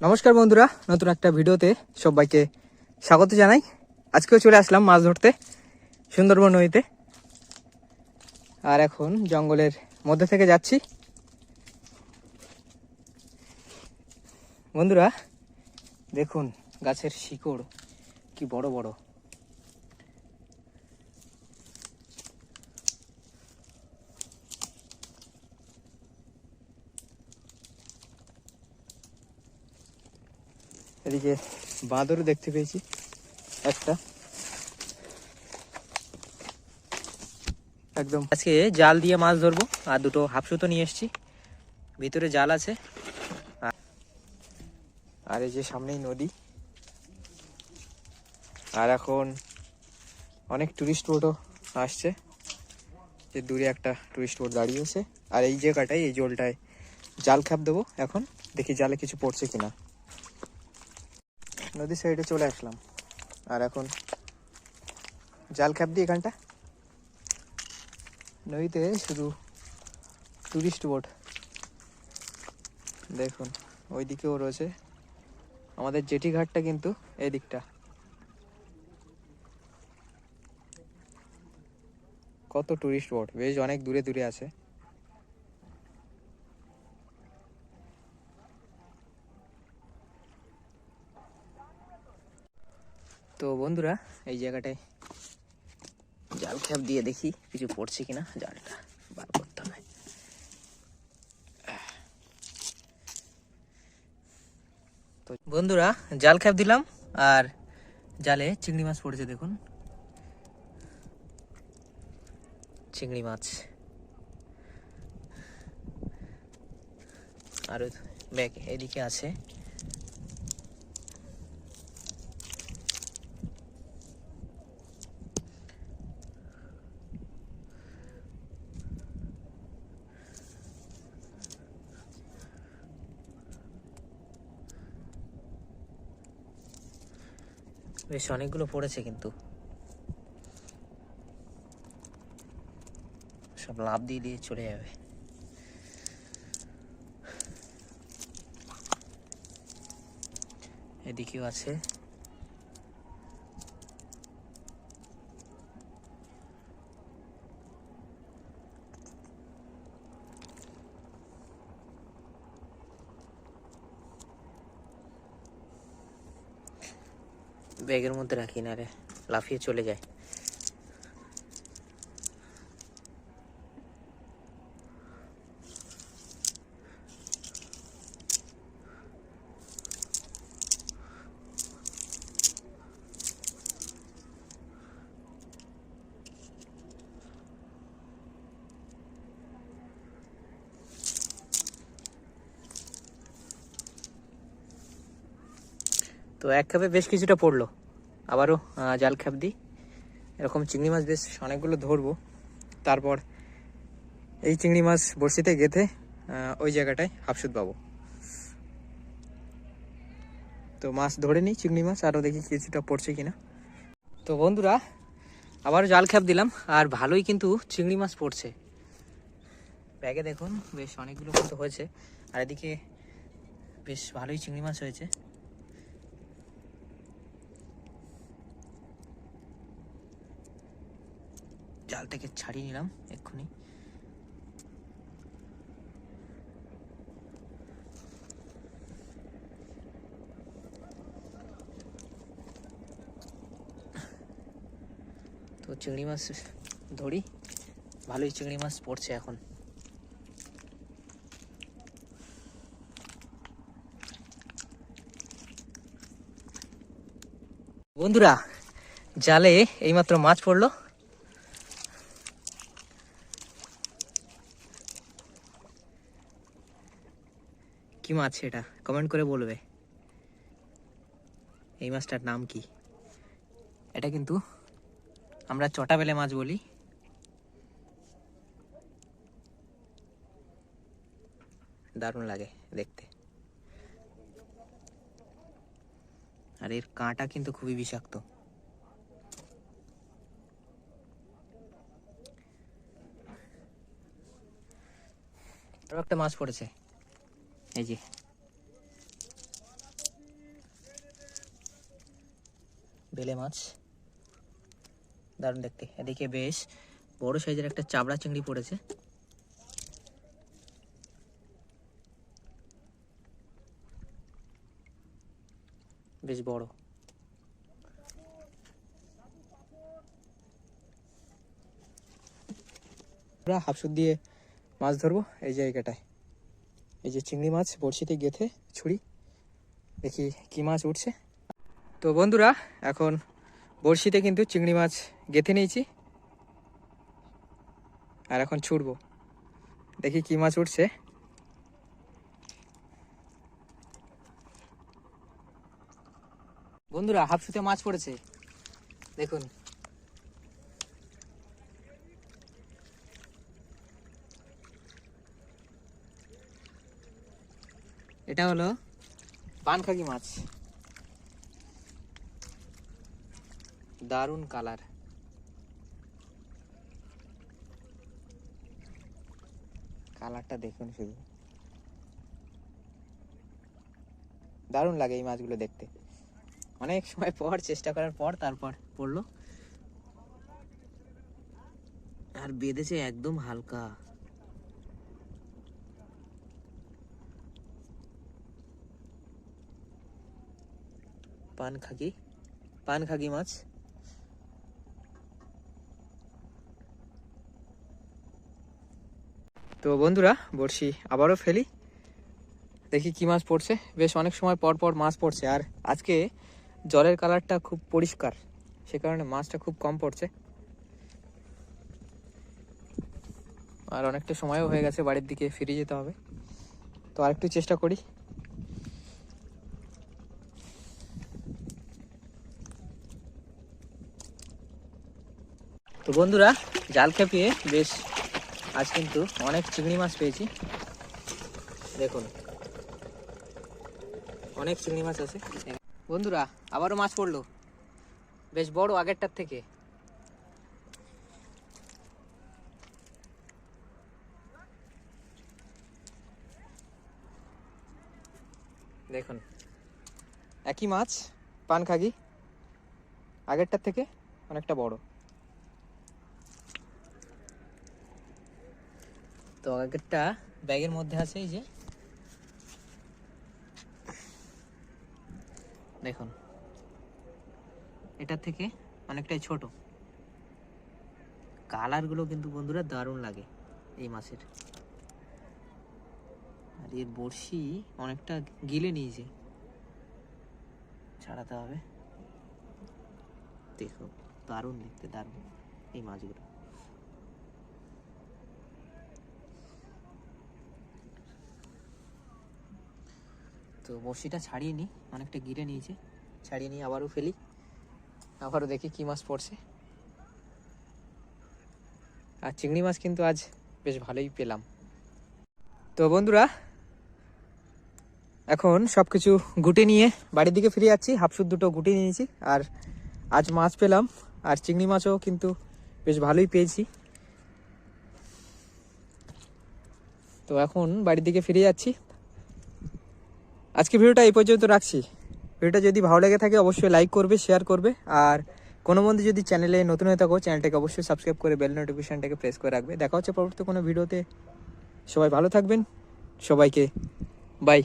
নমস্কার বন্ধুরা, নতুন একটা ভিডিওতে সবাইকে স্বাগত জানাই। আজকেও চলে আসলাম মাছ ধরতে, সুন্দরবন নদীতে। আর এখন জঙ্গলের মধ্যে থেকে যাচ্ছি। বন্ধুরা, দেখুন গাছের শিকড়, কি বড় বড়। এদিকে বাঁদরও দেখতে পেয়েছি, একটা। একদম। আজকে জাল দিয়ে মাছ ধরবো, আর দুটো হাফসুতো নিয়ে এসেছি। ভিতরে জাল আছে। আর- আর এই যে সামনেই নদী। আর এখন অনেক টুরিস্ট বোটও আসছে। যে দূরে একটা টুরিস্ট বোট দাঁড়িয়েছে। আর এই জায়গাটায়, এই জলটায় জাল খাপ দেবো এখন। দেখি জালে কিছু পড়ছে কিনা। নদীর সাইডে চলে আসলাম। আর এখন জাল খ্যাপ দিয়ে এখানটা। নদীতে শুধু টুরিস্ট বোট দেখুন ওই দিকেও রয়েছে আমাদের জেটি ঘাটটা কিন্তু এই দিকটা কত টুরিস্ট বোট বেশ অনেক দূরে দূরে আছে। তো বন্ধুরা, এই জায়গাটায় জাল খ্যাপ দিয়ে দেখি কিছু পড়ছে কিনা, জালটা বার করতে হবে। তো বন্ধুরা, জাল খ্যাপ দিলাম আর জালে চিংড়ি মাছ পড়েছে দেখুন। চিংড়ি মাছ। আর ব্যাগ এদিকে আছে। বেশ অনেকগুলো পড়েছে কিন্তু। সব লাভ দিয়ে দিয়ে চলে যাবে। এদিকেও আছে। ব্যাগের মধ্যে রাখি না রে লাফিয়ে চলে যায়। তো এক খাপে বেশ কিছুটা পড়ল। আবারও জাল খাপ দিই। এরকম চিংড়ি মাছ বেশ অনেকগুলো ধরবো। তারপর এই চিংড়ি মাছ বড়শিতে গেঁথে ওই জায়গাটায় হাফসুদ পাবো তো মাছ ধরে নিই চিংড়ি মাছ, আরও দেখি কিছুটা পড়ছে কিনা। তো বন্ধুরা, আবারও জাল খ্যাপ দিলাম, আর ভালোই কিন্তু চিংড়ি মাছ পড়ছে। ব্যাগে দেখুন, বেশ অনেকগুলো মতো হয়েছে, আর এদিকে বেশ ভালোই চিংড়ি মাছ হয়েছে। জালটাকে ছাড়িয়ে নিলাম, এক্ষুনি। তো চিংড়ি মাছ ধরি। ভালোই চিংড়ি মাছ পড়ছে এখন। বন্ধুরা, জালে এইমাত্র মাছ পড়ল। কি মাছ এটা? কমেন্ট করে বলবে। এই মাছটার নাম কি? এটা কিন্তু আমরা চটা বেলে মাছ বলি। দারুণ লাগে দেখতে। আর এর কাঁটা কিন্তু খুবই বিষাক্ত। একটা মাছ পড়েছে। এই যে। বেলে মাছ। দারুণ দেখতে। এদিকে বেশ বড় সাইজের একটা চাবড়া চিংড়ি পড়েছে। বেশ বড়। হাফসুদ দিয়ে মাছ ধরবো এই জায়গাটায়। এই যে চিংড়ি মাছ, বড়শিতে গেথে ছুরি। দেখি কি মাছ উঠছে। তো বন্ধুরা, এখন বড়শিতে কিন্তু চিংড়ি মাছ গেথে নিয়েছি। আর এখন ছুটবো দেখি কি মাছ উঠছে। বন্ধুরা, হাফসুতে মাছ পড়েছে। দেখুন। এটা হলো। পানখাকি মাছ। দারুণ কালার। কালারটা দেখুন শুধু। দারুণ লাগে এই মাছগুলো দেখতে। অনেক সময় পর, চেষ্টা করার পর, তারপর পড়ল। আর বেঁধেছে একদম হালকা। পান খাকি পান খাকি মাছ। তো বন্ধুরা, বড়শি আবারও ফেলি। দেখি কি মাছ পড়ছে। বেশ অনেক সময় পর পর মাছ পড়ছে। আর আজকে জলের কালারটা খুব পরিষ্কার, সে কারণে মাছটা খুব কম পড়ছে। আর অনেকটা সময়ও হয়ে গেছে, বাড়ির দিকে ফিরে যেতে হবে। তো আরেকটু চেষ্টা করি। তো বন্ধুরা, জাল খেপিয়ে বেশ আজ কিন্তু অনেক চিংড়ি মাছ পেয়েছি। দেখুন, অনেক চিংড়ি মাছ আছে। বন্ধুরা, আবারও মাছ পড়ল। বেশ বড় আগেরটার থেকে। দেখুন, একই মাছ, পানখাগি। আগেরটার থেকে অনেকটা বড়। তো আগেরটা ব্যাগের মধ্যে আছে এই যে। দেখুন। এটার থেকে অনেকটাই ছোট। কালারগুলো কিন্তু বন্ধুরা দারুণ লাগে এই মাছের। আর এর বড়শি অনেকটা গিলে নিয়েছে। ছাড়াতে হবে। দেখো দারুণ দেখতে, দারুণ এই মাছগুলো। তো বড়শিটা ছাড়িয়ে নিই, অনেকটা গিরে নিয়েছে। ছাড়িয়ে নিয়ে আবারও ফেলি। আবারও দেখি কি মাছ পড়ছে। আর চিংড়ি মাছ কিন্তু আজ বেশ ভালোই পেলাম। তো বন্ধুরা, এখন সব কিছু গুটে নিয়ে বাড়ির দিকে ফিরে যাচ্ছি। হাফসুদ দুটো গুটে নিয়েছি আর আজ মাছ পেলাম। আর চিংড়ি মাছও কিন্তু বেশ ভালোই পেয়েছি। তো এখন বাড়ির দিকে ফিরে যাচ্ছি। আজকে ভিডিওটা এই পর্যন্ত রাখছি। ভিডিওটা যদি ভালো লেগে থাকে অবশ্যই লাইক করবে শেয়ার করবে। আর কোনো বন্ধু যদি চ্যানেলে নতুন হয়ে থাকো চ্যানেলটাকে অবশ্যই সাবস্ক্রাইব করে বেল নোটিফিকেশানটাকে প্রেস করে রাখবে। দেখা হচ্ছে পরবর্তী কোনো ভিডিওতে সবাই ভালো থাকবেন। সবাইকে বাই